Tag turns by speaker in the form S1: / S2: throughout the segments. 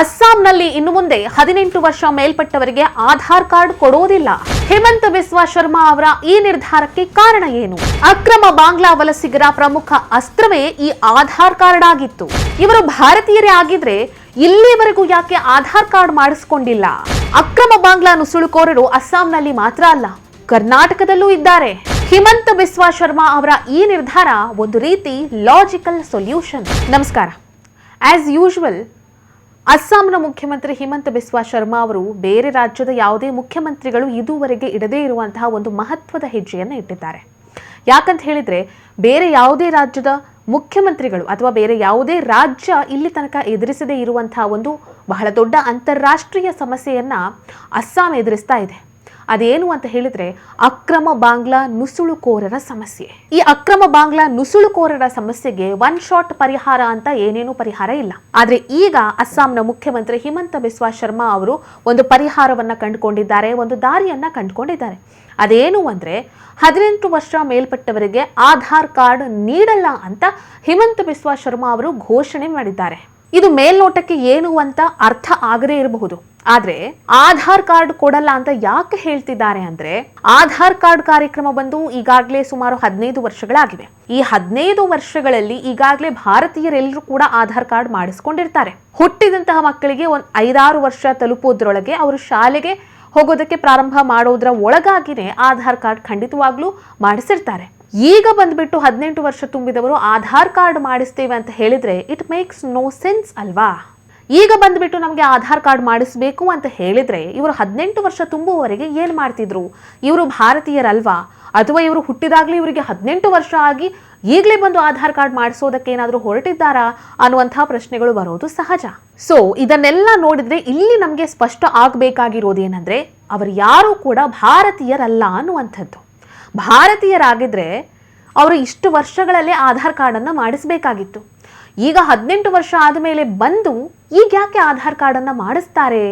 S1: ಅಸ್ಸಾಂನಲ್ಲಿ ಇನ್ನು ಮುಂದೆ ಹದಿನೆಂಟು ವರ್ಷ ಮೇಲ್ಪಟ್ಟವರಿಗೆ ಆಧಾರ್ ಕಾರ್ಡ್ ಕೊಡೋದಿಲ್ಲ. ಹೇಮಂತ್ ಬಿಸ್ವಾ ಶರ್ಮಾ ಅವರ ಈ ನಿರ್ಧಾರಕ್ಕೆ ಕಾರಣ ಏನು? ಅಕ್ರಮ ಬಾಂಗ್ಲಾ ವಲಸಿಗರ ಪ್ರಮುಖ ಅಸ್ತ್ರವೇ ಈ ಆಧಾರ್ ಕಾರ್ಡ್ ಆಗಿತ್ತು. ಇವರು ಭಾರತೀಯರೇ ಆಗಿದ್ರೆ ಇಲ್ಲಿವರೆಗೂ ಯಾಕೆ ಆಧಾರ್ ಕಾರ್ಡ್ ಮಾಡಿಸ್ಕೊಂಡಿಲ್ಲ? ಅಕ್ರಮ ಬಾಂಗ್ಲಾ ನುಸುಳುಕೋರರು ಅಸ್ಸಾಂನಲ್ಲಿ ಮಾತ್ರ ಅಲ್ಲ, ಕರ್ನಾಟಕದಲ್ಲೂ ಇದ್ದಾರೆ. ಹಿಮಂತ ಬಿಸ್ವಾ ಶರ್ಮಾ ಅವರ ಈ ನಿರ್ಧಾರ ಒಂದು ರೀತಿ ಲಾಜಿಕಲ್ ಸೊಲ್ಯೂಷನ್ ನಮಸ್ಕಾರ. ಆಸ್ ಯೂಶುವಲ್ ಅಸ್ಸಾಂನ ಮುಖ್ಯಮಂತ್ರಿ ಹಿಮಂತ ಬಿಸ್ವಾ ಶರ್ಮಾ ಅವರು ಬೇರೆ ರಾಜ್ಯದ ಯಾವುದೇ ಮುಖ್ಯಮಂತ್ರಿಗಳು ಇದುವರೆಗೆ ಇಡದೇ ಇರುವಂತಹ ಒಂದು ಮಹತ್ವದ ಹೆಜ್ಜೆಯನ್ನು ಇಟ್ಟಿದ್ದಾರೆ. ಯಾಕಂತ ಹೇಳಿದ್ರೆ, ಬೇರೆ ಯಾವುದೇ ರಾಜ್ಯದ ಮುಖ್ಯಮಂತ್ರಿಗಳು ಅಥವಾ ಬೇರೆ ಯಾವುದೇ ರಾಜ್ಯ ಇಲ್ಲಿ ತನಕ ಎದುರಿಸದೇ ಇರುವಂತಹ ಒಂದು ಬಹಳ ದೊಡ್ಡ ಅಂತಾರಾಷ್ಟ್ರೀಯ ಸಮಸ್ಯೆಯನ್ನ ಅಸ್ಸಾಂ ಎದುರಿಸ್ತಾ ಇದೆ. ಅದೇನು ಅಂತ ಹೇಳಿದ್ರೆ ಅಕ್ರಮ ಬಾಂಗ್ಲಾ ನುಸುಳುಕೋರರ ಸಮಸ್ಯೆ. ಈ ಅಕ್ರಮ ಬಾಂಗ್ಲಾ ನುಸುಳುಕೋರರ ಸಮಸ್ಯೆಗೆ ಒನ್ ಶಾಟ್ ಪರಿಹಾರ ಅಂತ ಏನೇನು ಪರಿಹಾರ ಇಲ್ಲ. ಆದ್ರೆ ಈಗ ಅಸ್ಸಾಂನ ಮುಖ್ಯಮಂತ್ರಿ ಹಿಮಂತ ಬಿಸ್ವಾ ಶರ್ಮಾ ಅವರು ಒಂದು ಪರಿಹಾರವನ್ನ ಕಂಡುಕೊಂಡಿದ್ದಾರೆ, ಒಂದು ದಾರಿಯನ್ನ ಕಂಡುಕೊಂಡಿದ್ದಾರೆ. ಅದೇನು ಅಂದ್ರೆ ಹದಿನೆಂಟು ವರ್ಷ ಮೇಲ್ಪಟ್ಟವರಿಗೆ ಆಧಾರ್ ಕಾರ್ಡ್ ನೀಡಲ್ಲ ಅಂತ ಹಿಮಂತ ಬಿಸ್ವಾ ಶರ್ಮಾ ಅವರು ಘೋಷಣೆ ಮಾಡಿದ್ದಾರೆ. ಇದು ಮೇಲ್ನೋಟಕ್ಕೆ ಏನು ಅಂತ ಅರ್ಥ ಆಗದೇ ಇರಬಹುದು. ಆದ್ರೆ ಆಧಾರ್ ಕಾರ್ಡ್ ಕೊಡಲ್ಲ ಅಂತ ಯಾಕೆ ಹೇಳ್ತಿದ್ದಾರೆ ಅಂದ್ರೆ ಆಧಾರ್ ಕಾರ್ಡ್ ಕಾರ್ಯಕ್ರಮ ಬಂದು ಈಗಾಗಲೇ ಸುಮಾರು ಹದಿನೈದು ವರ್ಷಗಳಾಗಿವೆ. ಈ ಹದಿನೈದು ವರ್ಷಗಳಲ್ಲಿ ಈಗಾಗಲೇ ಭಾರತೀಯರೆಲ್ಲರೂ ಕೂಡ ಆಧಾರ್ ಕಾರ್ಡ್ ಮಾಡಿಸ್ಕೊಂಡಿರ್ತಾರೆ. ಹುಟ್ಟಿದಂತಹ ಮಕ್ಕಳಿಗೆ ಒಂದ್ ಐದಾರು ವರ್ಷ ತಲುಪೋದ್ರೊಳಗೆ ಅವರು ಶಾಲೆಗೆ ಹೋಗೋದಕ್ಕೆ ಪ್ರಾರಂಭ ಮಾಡೋದ್ರ ಒಳಗಾಗಿನೇ ಆಧಾರ್ ಕಾರ್ಡ್ ಖಂಡಿತವಾಗ್ಲೂ ಮಾಡಿಸಿರ್ತಾರೆ. ಈಗ ಬಂದ್ಬಿಟ್ಟು ಹದಿನೆಂಟು ವರ್ಷ ತುಂಬಿದವರು ಆಧಾರ್ ಕಾರ್ಡ್ ಮಾಡಿಸ್ತೇವೆ ಅಂತ ಹೇಳಿದ್ರೆ ಇಟ್ ಮೇಕ್ಸ್ ನೋ ಸೆನ್ಸ್ ಅಲ್ವಾ? ಈಗ ಬಂದ್ಬಿಟ್ಟು ನಮಗೆ ಆಧಾರ್ ಕಾರ್ಡ್ ಮಾಡಿಸ್ಬೇಕು ಅಂತ ಹೇಳಿದ್ರೆ ಇವರು ಹದಿನೆಂಟು ವರ್ಷ ತುಂಬುವವರೆಗೆ ಏನು ಮಾಡ್ತಿದ್ರು? ಇವರು ಭಾರತೀಯರಲ್ವಾ? ಅಥವಾ ಇವರು ಹುಟ್ಟಿದಾಗಲೇ ಇವರಿಗೆ ಹದಿನೆಂಟು ವರ್ಷ ಆಗಿ ಈಗಲೇ ಬಂದು ಆಧಾರ್ ಕಾರ್ಡ್ ಮಾಡಿಸೋದಕ್ಕೆ ಏನಾದರೂ ಹೊರಟಿದ್ದಾರಾ? ಅನ್ನುವಂತಹ ಪ್ರಶ್ನೆಗಳು ಬರೋದು ಸಹಜ. ಸೊ ಇದನ್ನೆಲ್ಲ ನೋಡಿದ್ರೆ ಇಲ್ಲಿ ನಮಗೆ ಸ್ಪಷ್ಟ ಆಗಬೇಕಾಗಿರೋದೇನೆಂದ್ರೆ ಅವರು ಯಾರೂ ಕೂಡ ಭಾರತೀಯರಲ್ಲ ಅನ್ನುವಂಥದ್ದು. ಭಾರತೀಯರಾಗಿದ್ರೆ ಅವರು ಇಷ್ಟು ವರ್ಷಗಳಲ್ಲೇ ಆಧಾರ್ ಕಾರ್ಡನ್ನು ಮಾಡಿಸಬೇಕಾಗಿತ್ತು. ಈಗ ಹದಿನೆಂಟು ವರ್ಷ ಆದಮೇಲೆ ಬಂದು ಈಗ ಯಾಕೆ ಆಧಾರ್ ಕಾರ್ಡನ್ನು ಮಾಡಿಸ್ತಾರೆ?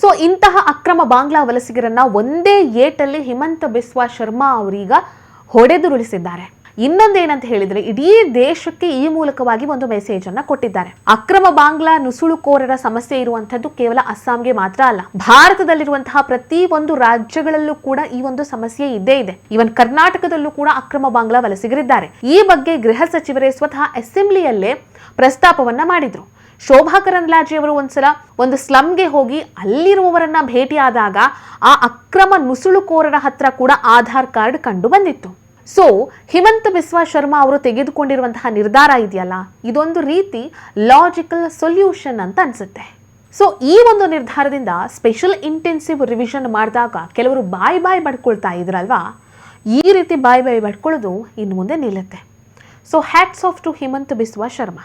S1: ಸೊ ಇಂತಹ ಅಕ್ರಮ ಬಾಂಗ್ಲಾ ವಲಸಿಗರನ್ನ ಒಂದೇ ಏಟಲ್ಲಿ ಹಿಮಂತ ಬಿಸ್ವಾ ಶರ್ಮಾ ಅವರೀಗ ಹೊಡೆದುರುಳಿಸಿದ್ದಾರೆ. ಇನ್ನೊಂದೇನಂತ ಹೇಳಿದ್ರೆ, ಇಡೀ ದೇಶಕ್ಕೆ ಈ ಮೂಲಕವಾಗಿ ಒಂದು ಮೆಸೇಜ್ ಅನ್ನ ಕೊಟ್ಟಿದ್ದಾರೆ. ಅಕ್ರಮ ಬಾಂಗ್ಲಾ ನುಸುಳುಕೋರರ ಸಮಸ್ಯೆ ಇರುವಂತದ್ದು ಕೇವಲ ಅಸ್ಸಾಂಗೆ ಮಾತ್ರ ಅಲ್ಲ. ಭಾರತದಲ್ಲಿರುವಂತಹ ಪ್ರತಿ ಒಂದು ರಾಜ್ಯಗಳಲ್ಲೂ ಕೂಡ ಈ ಒಂದು ಸಮಸ್ಯೆ ಇದ್ದೇ ಇದೆ. ಇವನ್ ಕರ್ನಾಟಕದಲ್ಲೂ ಕೂಡ ಅಕ್ರಮ ಬಾಂಗ್ಲಾ ವಲಸಿಗರಿದ್ದಾರೆ. ಈ ಬಗ್ಗೆ ಗೃಹ ಸಚಿವರೇ ಸ್ವತಃ ಅಸೆಂಬ್ಲಿಯಲ್ಲೇ ಪ್ರಸ್ತಾಪವನ್ನ ಮಾಡಿದ್ರು. ಶೋಭಾ ಕರಂದ್ಲಾಜೆ ಅವರು ಒಂದ್ಸಲ ಒಂದು ಸ್ಲಮ್ಗೆ ಹೋಗಿ ಅಲ್ಲಿರುವವರನ್ನ ಭೇಟಿಯಾದಾಗ ಆ ಅಕ್ರಮ ನುಸುಳುಕೋರರ ಹತ್ರ ಕೂಡ ಆಧಾರ್ ಕಾರ್ಡ್ ಕಂಡು ಬಂದಿತ್ತು. ಸೊ ಹಿಮಂತ ಬಿಸ್ವಾ ಶರ್ಮಾ ಅವರು ತೆಗೆದುಕೊಂಡಿರುವಂತಹ ನಿರ್ಧಾರ ಇದೆಯಲ್ಲ? ಇದೊಂದು ರೀತಿ ಲಾಜಿಕಲ್ ಸೊಲ್ಯೂಷನ್ ಅಂತ ಅನ್ಸುತ್ತೆ. ಸೊ ಈ ಒಂದು ನಿರ್ಧಾರದಿಂದ ಸ್ಪೆಷಲ್ ಇಂಟೆನ್ಸಿವ್ ರಿವಿಷನ್ ಮಾಡಿದಾಗ ಕೆಲವರು ಬಾಯ್ ಬಾಯ್ ಬಡ್ಕೊಳ್ತಾ ಇದ್ರಲ್ವಾ? ಈ ರೀತಿ ಬಾಯ್ ಬಾಯ್ ಬಡ್ಕೊಳ್ಳೋದು ಇನ್ನು ಮುಂದೆ ನಿಲ್ಲುತ್ತೆ. So hats off to Himanta Biswa Sarma